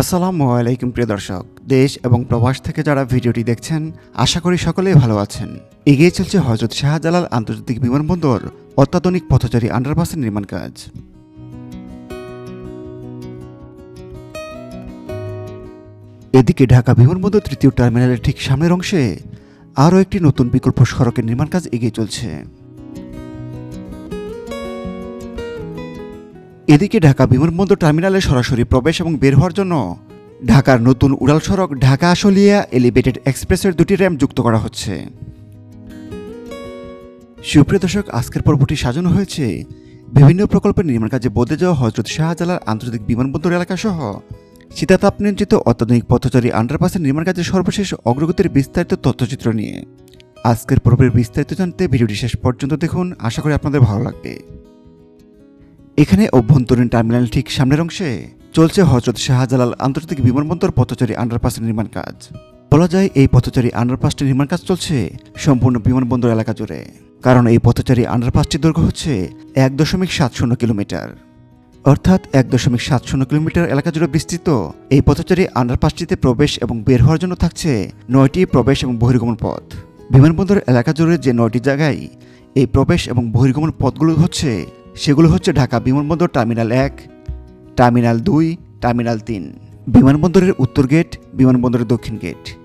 আসসালামু আলাইকুম, প্রিয় দর্শক। দেশ এবং প্রবাস থেকে যারা ভিডিওটি দেখছেন, আশা করি সকলেই ভালো আছেন। এগিয়ে চলছে হজরত শাহজালাল আন্তর্জাতিক বিমানবন্দর, অত্যাধুনিক পথচারী আন্ডারপাসের নির্মাণ কাজ। এদিকে ঢাকা বিমানবন্দর তৃতীয় টার্মিনালের ঠিক সামনের অংশে আরও একটি নতুন বিকল্প সড়কের নির্মাণ কাজ এগিয়ে চলছে। এদিকে ঢাকা বিমানবন্দর টার্মিনালে সরাসরি প্রবেশ এবং বের হওয়ার জন্য ঢাকার নতুন উড়াল সড়ক ঢাকা আশুলিয়া এলিভেটেড এক্সপ্রেসের দুটি র্যাম্প যুক্ত করা হচ্ছে। সুপ্রিয় দর্শক, আজকের পর্বটি সাজানো হয়েছে। বিভিন্ন প্রকল্পের নির্মাণ কাজে বদলে যাওয়া হজরত শাহজালাল আন্তর্জাতিক বিমানবন্দর এলাকা সহ শীতাতাপ নিয়ন্ত্রিত অত্যাধুনিক পথচারী আন্ডারপাসের নির্মাণ কাজের সর্বশেষ অগ্রগতির বিস্তারিত তথ্যচিত্র নিয়ে। আজকের পর্বের বিস্তারিত জানতে ভিডিওটি শেষ পর্যন্ত দেখুন। আশা করি আপনাদের ভালো লাগবে। এখানে অভ্যন্তরীণ টার্মিনাল ঠিক সামনের অংশে চলছে হজরত শাহজালাল আন্তর্জাতিক বিমানবন্দর পথচারী আন্ডারপাসের নির্মাণ কাজ। বলা যায় এই পথচারী আন্ডারপাসটির নির্মাণ কাজ চলছে সম্পূর্ণ বিমানবন্দর এলাকা জুড়ে, কারণ এই পথচারী আন্ডারপাসটির দৈর্ঘ্য হচ্ছে এক দশমিক সাত শূন্য কিলোমিটার। অর্থাৎ এক দশমিক সাত শূন্য কিলোমিটার এলাকা জুড়ে বিস্তৃত এই পথচারী আন্ডারপাসটিতে প্রবেশ এবং বের হওয়ার জন্য থাকছে নয়টি প্রবেশ এবং বহির্গমন পথ। বিমানবন্দর এলাকা জুড়ে যে নয়টি জায়গায় এই প্রবেশ এবং বহির্গমন পথগুলো হচ্ছে সেগুলো হচ্ছে ঢাকা বিমানবন্দর টার্মিনাল এক, টার্মিনাল দুই, টার্মিনাল তিন। বিমানবন্দরের উত্তর গেট, বিমানবন্দরের দক্ষিণ গেট।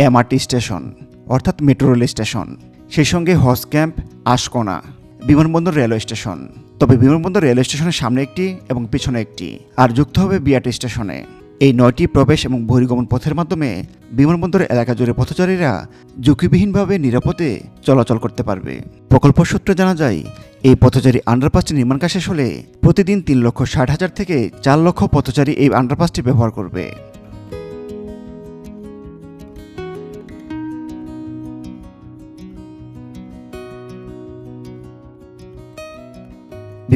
এমআরটি স্টেশন, অর্থাৎ মেট্রো রেল স্টেশন। সেই সঙ্গে হজ ক্যাম্প, আশকোনা, বিমানবন্দর রেলওয়ে স্টেশন। তবে বিমানবন্দর রেলওয়ে স্টেশনের সামনে একটি এবং পিছনে একটি। আর যুক্ত হবে বিআরটি স্টেশনে। এই নয়টি প্রবেশ এবং বহির্গমন পথের মাধ্যমে বিমানবন্দর এলাকা জুড়ে পথচারীরা ঝুঁকিবিহীনভাবে নিরাপদে চলাচল করতে পারবে। প্রকল্প সূত্রে জানা যায়, এই পথচারী আন্ডারপাসটি নির্মাণ কাজ শেষ হলে প্রতিদিন তিন লক্ষ ষাট হাজার থেকে চার লক্ষ পথচারী এই আন্ডারপাসটি ব্যবহার করবে।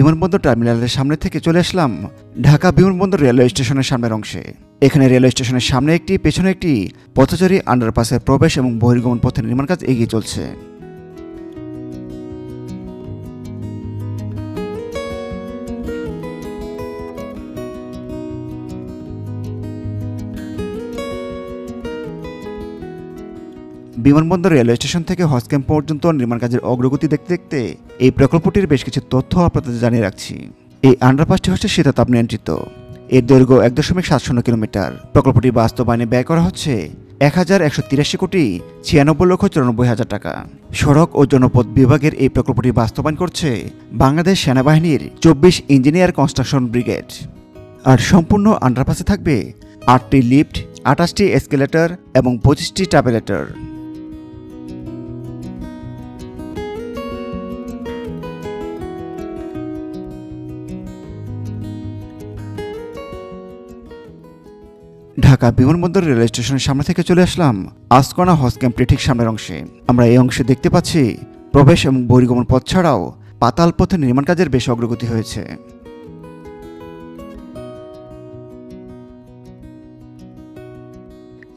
বিমানবন্দর টার্মিনালের সামনে থেকে চলে আসলাম ঢাকা বিমানবন্দর রেলওয়ে স্টেশনের সামনের অংশে। এখানে রেলওয়ে স্টেশনের সামনে একটি, পেছনে একটি পথচারী আন্ডারপাসের প্রবেশ এবং বহির্গমন পথের নির্মাণ কাজ এগিয়ে চলছে। বিমানবন্দর রেলওয়ে স্টেশন থেকে হজ ক্যাম্প পর্যন্ত নির্মাণ কাজের অগ্রগতি দেখতে দেখতে এই প্রকল্পটির বেশ কিছু তথ্য আপনাদের জানিয়ে রাখছি। এই আন্ডারপাসটি হচ্ছে শীতাতাপ নিয়ন্ত্রিত। এর দৈর্ঘ্য এক দশমিক সাত শূন্য কিলোমিটার। প্রকল্পটি বাস্তবায়নে ব্যয় করা হচ্ছে এক হাজার একশো তিরাশি কোটি ছিয়ানব্বই লক্ষ চুরানব্বই হাজার টাকা। সড়ক ও জনপথ বিভাগের এই প্রকল্পটি বাস্তবায়ন করছে বাংলাদেশ সেনাবাহিনীর চব্বিশ ইঞ্জিনিয়ার কনস্ট্রাকশন ব্রিগেড। আর সম্পূর্ণ আন্ডারপাসে থাকবে আটটি লিফট, আঠাশটি এসকেলেটর এবং পঁচিশটি ট্রাভেলেটর। ঢাকা বিমানবন্দর রেলওয়ে স্টেশনের সামনে থেকে চলে আসলাম আসকোনা হজ ক্যাম্পটি ঠিক সামনের অংশে। আমরা এই অংশে দেখতে পাচ্ছি প্রবেশ এবং বহির্গমন পথ ছাড়াও পাতাল পথে নির্মাণ কাজের বেশ অগ্রগতি হয়েছে।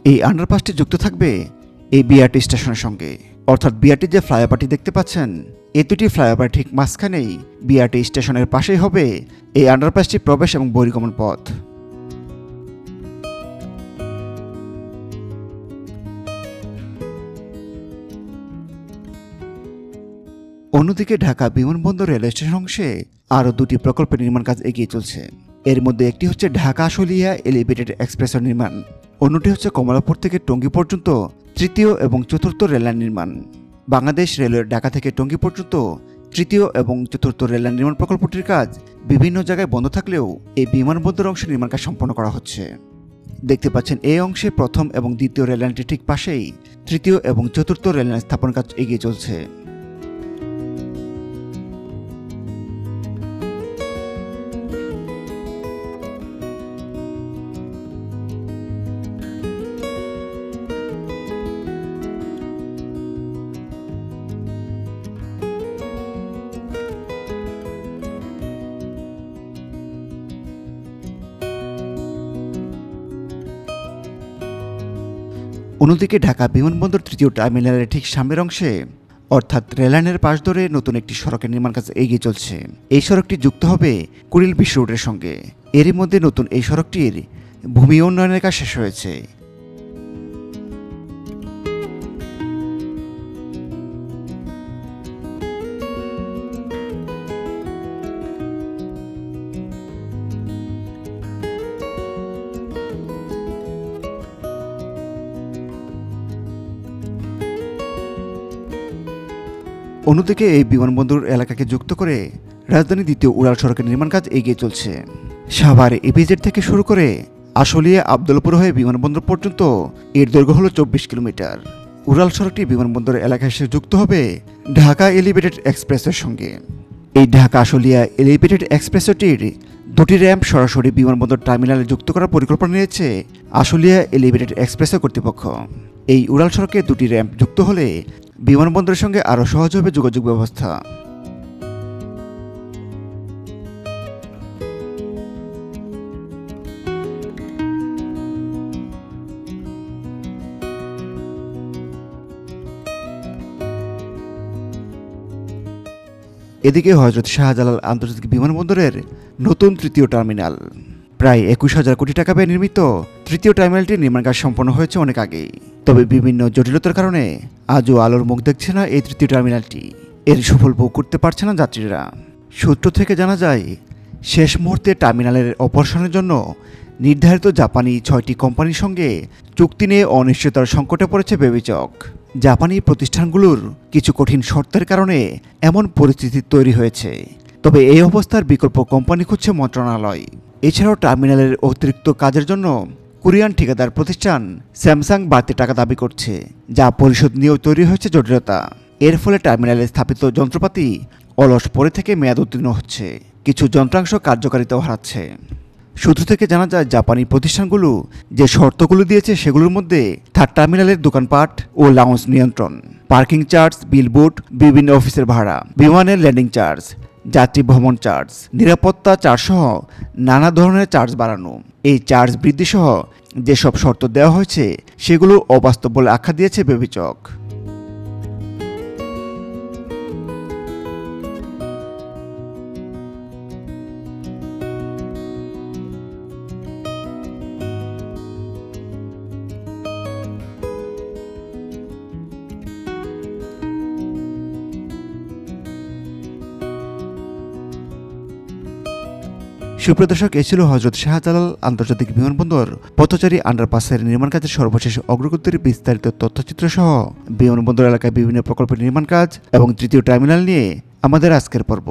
এই আন্ডারপাসটি যুক্ত থাকবে এই বিআরটি স্টেশনের সঙ্গে। অর্থাৎ বিআরটি যে ফ্লাইওভারটি দেখতে পাচ্ছেন, এ দুটি ফ্লাইওভার ঠিক মাঝখানেই বিআরটি স্টেশনের পাশেই হবে এই আন্ডারপাসটি প্রবেশ এবং বহির্গমন পথ। অন্যদিকে ঢাকা বিমানবন্দর রেলওয়ে স্টেশন অংশে আরও দুটি প্রকল্পের নির্মাণ কাজ এগিয়ে চলছে। এর মধ্যে একটি হচ্ছে ঢাকা আশুলিয়া এলিভেটেড এক্সপ্রেসের নির্মাণ। অন্যটি হচ্ছে কমলাপুর থেকে টঙ্গী পর্যন্ত তৃতীয় এবং চতুর্থ রেললাইন নির্মাণ। বাংলাদেশ রেলওয়ের ঢাকা থেকে টঙ্গী পর্যন্ত তৃতীয় এবং চতুর্থ রেললাইন নির্মাণ প্রকল্পটির কাজ বিভিন্ন জায়গায় বন্ধ থাকলেও এই বিমানবন্দর অংশে নির্মাণ কাজ সম্পন্ন করা হচ্ছে। দেখতে পাচ্ছেন এই অংশে প্রথম এবং দ্বিতীয় রেললাইনটি ঠিক পাশেই তৃতীয় এবং চতুর্থ রেললাইন স্থাপন কাজ এগিয়ে চলছে। অন্যদিকে ঢাকা বিমানবন্দর তৃতীয় টার্মিনালের ঠিক সামনের অংশে, অর্থাৎ রেললাইনের পাশ ধরে নতুন একটি সড়কের নির্মাণ কাজ এগিয়ে চলছে। এই সড়কটি যুক্ত হবে কুড়িল বিশ্ব রোডের সঙ্গে। এরই মধ্যে নতুন এই সড়কটির ভূমি উন্নয়নের কাজ শেষ হয়েছে। অন্যদিকে এই বিমানবন্দর এলাকাকে যুক্ত করে রাজধানী দ্বিতীয় উড়াল সড়কের নির্মাণ কাজ এগিয়ে চলছে। সাভার এপিজেড থেকে শুরু করে আশুলিয়া, আবদুলপুর হয়ে বিমানবন্দর পর্যন্ত এর দৈর্ঘ্য হলো চব্বিশ কিলোমিটার। উড়াল সড়কটি বিমানবন্দর এলাকা এসে যুক্ত হবে ঢাকা এলিভেটেড এক্সপ্রেসের সঙ্গে। এই ঢাকা আশুলিয়া এলিভেটেড এক্সপ্রেসটির দুটি র্যাম্প সরাসরি বিমানবন্দর টার্মিনালে যুক্ত করার পরিকল্পনা নিয়েছে আশুলিয়া এলিভেটেড এক্সপ্রেসের কর্তৃপক্ষ। এই উড়াল সড়কে দুটি র্যাম্প যুক্ত হলে বিমানবন্দরের সঙ্গে আরও সহজ হবে যোগাযোগ ব্যবস্থা। এদিকে হজরত শাহজালাল আন্তর্জাতিক বিমানবন্দরের নতুন তৃতীয় টার্মিনাল। প্রায় একুশ হাজার কোটি টাকা ব্যয় নির্মিত তৃতীয় টার্মিনালটির নির্মাণ কাজ সম্পন্ন হয়েছে অনেক আগেই। তবে বিভিন্ন জটিলতার কারণে আজও আলোর মুখ দেখছে না এই তৃতীয় টার্মিনালটি। এর সুফল ভোগ করতে পারছে না যাত্রীরা। সূত্র থেকে জানা যায়, শেষ মুহূর্তে টার্মিনালের অপারেশনের জন্য নির্ধারিত জাপানি ছয়টি কোম্পানির সঙ্গে চুক্তি নিয়ে অনিশ্চয়তার সংকটে পড়েছে বেবিচক। জাপানি প্রতিষ্ঠানগুলোর কিছু কঠিন শর্তের কারণে এমন পরিস্থিতি তৈরি হয়েছে। তবে এই অবস্থার বিকল্প কোম্পানি খুঁজছে মন্ত্রণালয়। এছাড়াও টার্মিনালের অতিরিক্ত কাজের জন্য কোরিয়ান ঠিকাদার প্রতিষ্ঠান স্যামসাং বাড়তি টাকা দাবি করছে, যা পরিশোধ নিয়েও তৈরি হয়েছে জটিলতা। এর ফলে টার্মিনালে স্থাপিত যন্ত্রপাতি অলস পরে থেকে মেয়াদ উত্তীর্ণ হচ্ছে। কিছু যন্ত্রাংশ কার্যকারিতাও হারাচ্ছে। সূত্র থেকে জানা যায়, জাপানি প্রতিষ্ঠানগুলো যে শর্তগুলো দিয়েছে সেগুলোর মধ্যে থার্ড টার্মিনালের দোকানপাট ও লাউঞ্জ নিয়ন্ত্রণ, পার্কিং চার্জ বিলবোর্ড বিভিন্ন অফিসের ভাড়া, বিমানের ল্যান্ডিং চার্জ যাত্রী ভ্রমণ চার্জ, নিরাপত্তা চার্জ সহ নানা ধরনের চার্জ বাড়ানো। এই চার্জ বৃদ্ধি সহ যেসব শর্ত দেওয়া হয়েছে, সেগুলো অবাস্তব বলে আখ্যা দিয়েছে বেবিচক। সুপ্রদর্শক এ হজরত শাহজালাল আন্তর্জাতিক বিমানবন্দর। পথচারী আন্ডারপাসের নির্মাণ কাজের সর্বশেষ অগ্রগতির বিস্তারিত তথ্যচিত্র সহ বিমানবন্দর এলাকায় বিভিন্ন প্রকল্পের নির্মাণ কাজ এবং তৃতীয় টার্মিনাল নিয়ে আমাদের আজকের পর্ব।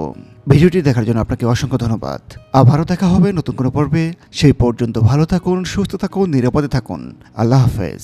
ভিডিওটি দেখার জন্য আপনাকে অসংখ্য ধন্যবাদ। আবারও দেখা হবে নতুন কোনো পর্বে। সেই পর্যন্ত ভালো থাকুন, সুস্থ থাকুন, নিরাপদে থাকুন। আল্লাহ হাফেজ।